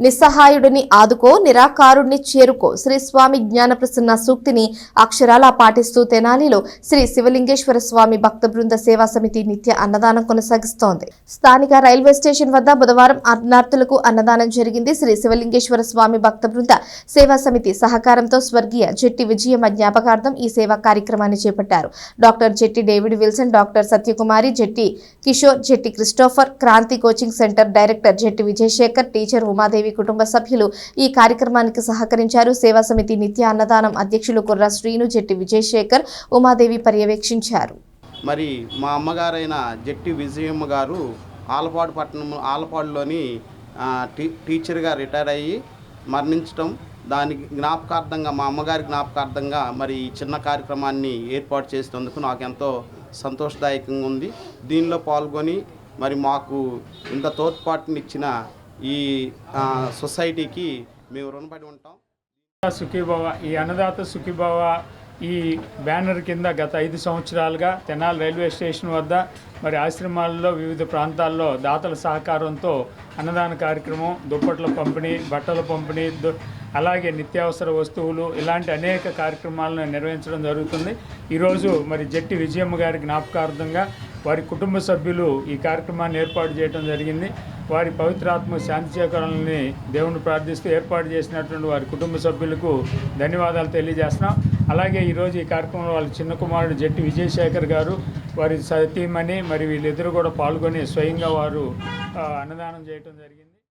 నిస్సహాయుడిని ఆదుకో నిరాకారుణ్ణి చేరుకో. శ్రీ స్వామి జ్ఞానప్రసన్న సూక్తిని అక్షరాలా పాటిస్తూ తెనాలిలో శ్రీ శివలింగేశ్వర స్వామి భక్త బృంద సేవా సమితి నిత్య అన్నదానం కొనసాగిస్తోంది. స్థానిక రైల్వే స్టేషన్ వద్ద బుధవారం అన్నార్థులకు అన్నదానం జరిగింది. శ్రీ శివలింగేశ్వర స్వామి భక్త బృంద సేవా సమితి సహకారంతో స్వర్గీయ జెట్టి విజయమ్మ జ్ఞాపకార్థం ఈ సేవా కార్యక్రమాన్ని చేపట్టారు. Doctor Jetti David Wilson doctor Satyakumari Jetti Kishore Jetti Christopher Kranthi coaching centre director Jetti Vijayasekhar teacher Umadevi కుటుంబ సభ్యులు ఈ కార్యక్రమానికి సహకరించారు. సేవా సమితి నిత్య అన్నదానం అధ్యక్షులు కుర్ర శ్రీను జెట్టి విజయశేఖర్ ఉమాదేవి పర్యవేక్షించారు. మరి మా అమ్మగారైన జట్టి విజయమ్మ గారు ఆలపాడు పట్టణం ఆలపాడులోని టీ టీచర్గా రిటైర్ అయ్యి మరణించడం దానికి జ్ఞాపకార్థంగా మా అమ్మగారి జ్ఞాపకార్థంగా మరి ఈ చిన్న కార్యక్రమాన్ని ఏర్పాటు చేసినందుకు నాకు ఎంతో సంతోషదాయకంగా ఉంది. దీనిలో పాల్గొని మరి మాకు ఇంత తోడ్పాటునిచ్చిన ఈ సొసైటీకి మేము రుణపడి ఉంటాం. సుఖీభవ ఈ అన్నదాత సుఖీభవ ఈ బ్యానర్ కింద గత ఐదు సంవత్సరాలుగా తెనాలి రైల్వే స్టేషన్ వద్ద మరి ఆశ్రమాల్లో వివిధ ప్రాంతాల్లో దాతల సహకారంతో అన్నదాన కార్యక్రమం దుప్పట్ల పంపిణీ బట్టల పంపిణీ దు- అలాగే నిత్యావసర వస్తువులు ఇలాంటి అనేక కార్యక్రమాలను నిర్వహించడం జరుగుతుంది. ఈరోజు మరి జట్టి విజయమ్మ గారి జ్ఞాపకార్థంగా వారి కుటుంబ సభ్యులు ఈ కార్యక్రమాన్ని ఏర్పాటు చేయడం జరిగింది. వారి పవిత్రాత్మ శాంతి చేకూరాలని దేవుని ప్రార్థిస్తూ ఏర్పాటు చేసినటువంటి వారి కుటుంబ సభ్యులకు ధన్యవాదాలు తెలియజేస్తున్నాం. అలాగే ఈరోజు ఈ కార్యక్రమంలో వాళ్ళ చిన్న కుమారుడు జట్టి విజయశేఖర్ గారు వారి సతీమణి మరి వీళ్ళిద్దరూ కూడా పాల్గొని స్వయంగా వారు అన్నదానం చేయడం జరిగింది.